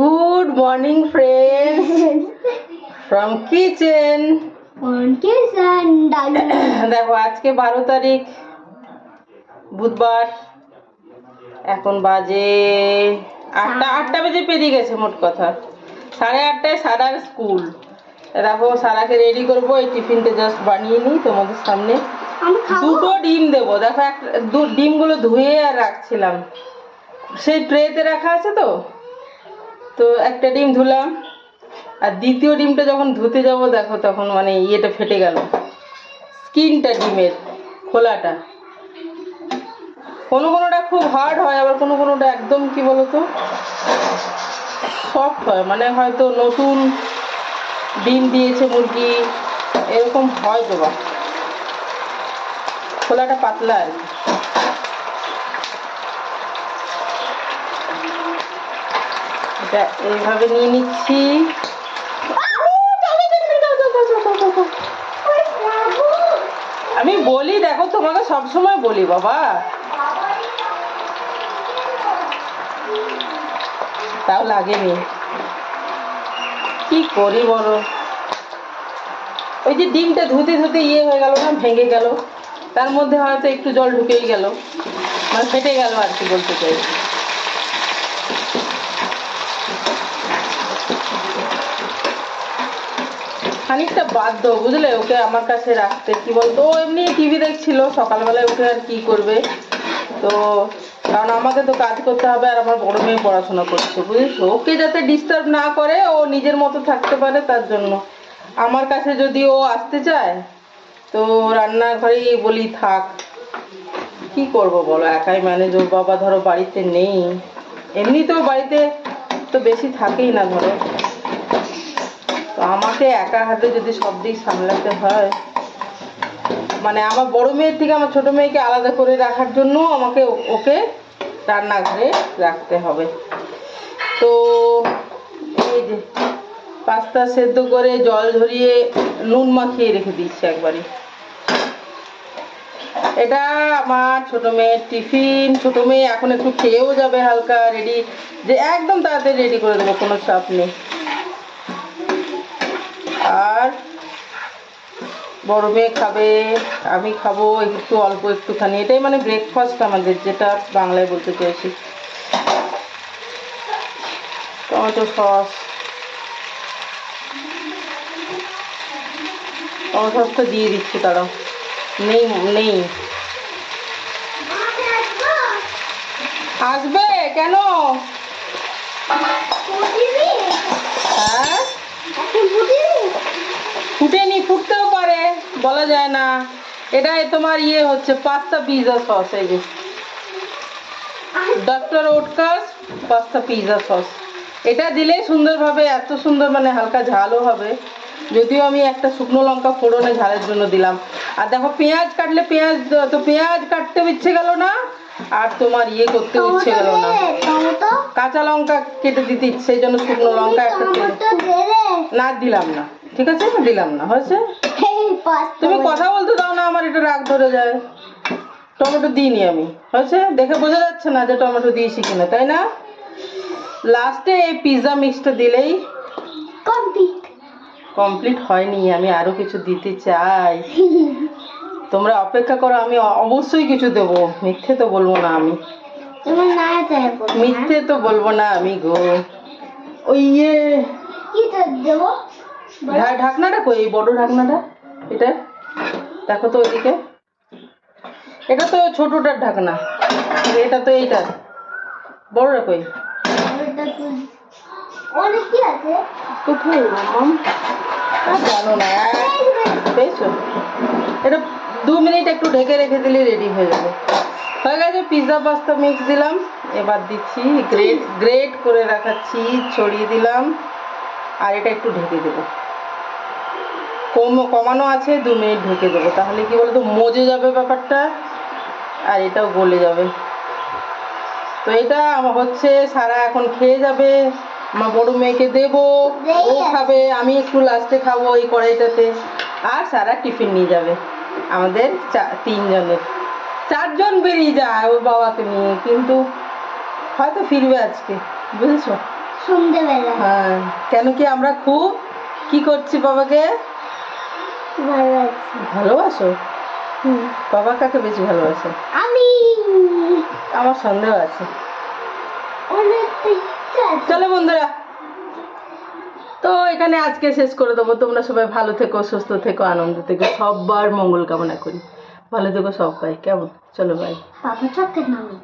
Good morning friends from kitchen দেখো আজকে বারো তারিখ। বুধবার। এখন বাজে আটটা আটটা বেজে পেরিয়ে গেছে মোট কথা। সাড়ে আটটায় সারার স্কুল। দেখো সারাকে রেডি করব এই টিফিনটা জাস্ট বানিয়ে নিই তোমাদের সামনে। দুটো ডিম দেবো। দেখো এক দু ডিমগুলো ধুয়ে আর রাখছিলাম। সেই ট্রেতে রাখা আছে তো? তো একটা ডিম ধুলাম। আর দ্বিতীয় ডিমটা যখন ধুতে যাব, দেখো তখন মানে ইয়েটা ফেটে গেল। স্কিনটা ডিমের, খোলাটা। কোনো কোনোটা খুব হার্ড হয়, আবার কোনো কোনোটা একদম কি বলতো? সফট হয়। মানে হয়তো নতুন ডিম দিয়েছে মুরগি, এরকম হয় তো বা। খোলাটা পাতলা আর কি। এটা এইভাবে নিয়ে নিচ্ছি। আমি বলি, দেখো, তোমাকে সবসময় বলি, বাবা। তাও লাগেনি। কি করি বলো? ওই যে ডিমটা ধুতে ধুতে ইয়ে হয়ে গেল না, ভেঙে গেল। তার মধ্যে হয়তো একটু জল ঢুকেই গেল। মানে ফেটে গেল আর কি বলতে চাই খানিকটা বাধ্য, বুঝলে? ওকে আমার কাছে রাখতে। কি বলতো? ও এমনি টিভি দেখছিল, সকালবেলায় উঠে আর কি করবে? তো, কারণ আমাকে তো কাজ করতে হবে আর আমার বড় মেয়ে পড়াশোনা করছে, বুঝেছ? ওকে যাতে ডিস্টার্ব না করে, ও নিজের মতো থাকতে পারে তার জন্য। আমার কাছে যদি ও আসতে চায়, তো রান্নাঘরেই বলি, থাক। কি করব বলো? একাই ম্যানেজ ওর বাবা ধরো বাড়িতে নেই। এমনিতেও বাড়িতে তো বেশি থাকেই না ধরো তো আমাকে একা হাতে যদি সব দিক সামলাতে হয় মানে আমার বড় মেয়ের থেকে আমার ছোট মেয়েকে আলাদা করে রাখার জন্য আমাকে ওকে রান্নাঘরে রাখতে হবে। তো এই যে পাস্তা সেদ্ধ করে জল ঝরিয়ে নুন মাখিয়ে রেখে দিচ্ছি একবারে। এটা আমার ছোট মেয়ের টিফিন। ছোট মেয়ে এখন একটু খেয়েও যাবে হালকা রেডি যে একদম তাড়াতাড়ি রেডি করে দেবো, কোনো চাপ নেই আর বড় মেয়ে খাবে আমি খাব একটু অল্প একটুখানি। এটাই মানে ব্রেকফাস্ট আমাদের যেটা বাংলায় বলতে চাইছি। টমেটো সস টমেটো সসটা দিয়ে দিচ্ছি তারা নেই নেই। আসবে? কেন? হ্যাঁ? ফুটেনি? বলা যায় না। এটাই তোমার ইয়ে হচ্ছে পাস্তা পিৎজা সস এই যে। Doctor Oetker's pasta pizza sauce এটা দিলে সুন্দরভাবে এত সুন্দর মানে হালকা ঝালও হবে। যদিও আমি একটা শুকনো লঙ্কা ফোড়নে ঝালের জন্য দিলাম। আর দেখো পেঁয়াজ কাটলে পেঁয়াজ তো পেঁয়াজ কাটতে ইচ্ছে গেল না আর তোমার ইয়ে করতে ইচ্ছে গেল না। কাঁচা লঙ্কা কেটে দিতে সেই জন্য শুকনো লঙ্কা একটা না দিলাম না। ঠিক আছে? দিলাম না। হয়েছে? তুমি কথা বলতে দাও না আমার এটা রাগ ধরে যায়। টমেটো দিইনি আমি। হয়েছে? দেখে বোঝা যাচ্ছে না যে টমেটো দিয়েছি কিনা তাই না? লাস্টে এই পিৎজা মিক্সটা দিলেই কমপ্লিট কমপ্লিট হয়নি আমি আরও কিছু দিতে চাই। তোমরা অপেক্ষা করো আমি অবশ্যই কিছু দেবো। মিথ্যে তো বলব না আমি। বলব মিথ্যে তো বলব না আমি গো। ওই ইয়ে ঢাকনাটা কই? এই বড় ঢাকনাটা? এটা? দেখো তো ওইদিকে। এটা তো ছোটটার ঢাকনা। এটা তো এইটা। বড়টা কই? জানো না। এটা দু মিনিট একটু ঢেকে রেখে রেডি হয়ে যাবে। পিৎজা পাস্তা মিক্স দিলাম। এবার দিচ্ছি গ্রেট গ্রেট করে ছড়িয়ে দিলাম। আর এটা একটু ঢেকে দেবো। কম কমানো আছে দু মিনিট ঢেকে দেবো। তাহলে কি বলতো মজে যাবে ব্যাপারটা আর এটাও গলে যাবে। তো এটা আমার হচ্ছে সারা এখন খেয়ে যাবে। আমার বড় মেয়েকে দেবো ও খাবে আমি একটু লাস্টে খাব এই কড়াইটাতে। আর সারা টিফিন নিয়ে যাবে আমাদের চা- তিনজনের। চারজন বেরিয়ে যায় ওর বাবাকে নিয়ে কিন্তু হয়তো ফিরবে আজকে বুঝেছ? সন্ধ্যেবেলা। হ্যাঁ কেন কি আমরা খুব কি করছি বাবাকে? ভালো আছে? ভালোবাসো বাবা কাকে বেশি ভালোবাসে? আমি। আমার সন্দেহ আছে। চলো বন্ধুরা তো এখানে আজকে শেষ করে দেবো। তোমরা সবাই ভালো থেকো সুস্থ থেকো আনন্দ থেকো। সবার মঙ্গল কামনা করি। ভালো থেকো সবাই কেমন? চলো বাই পাপা চক্কের নামে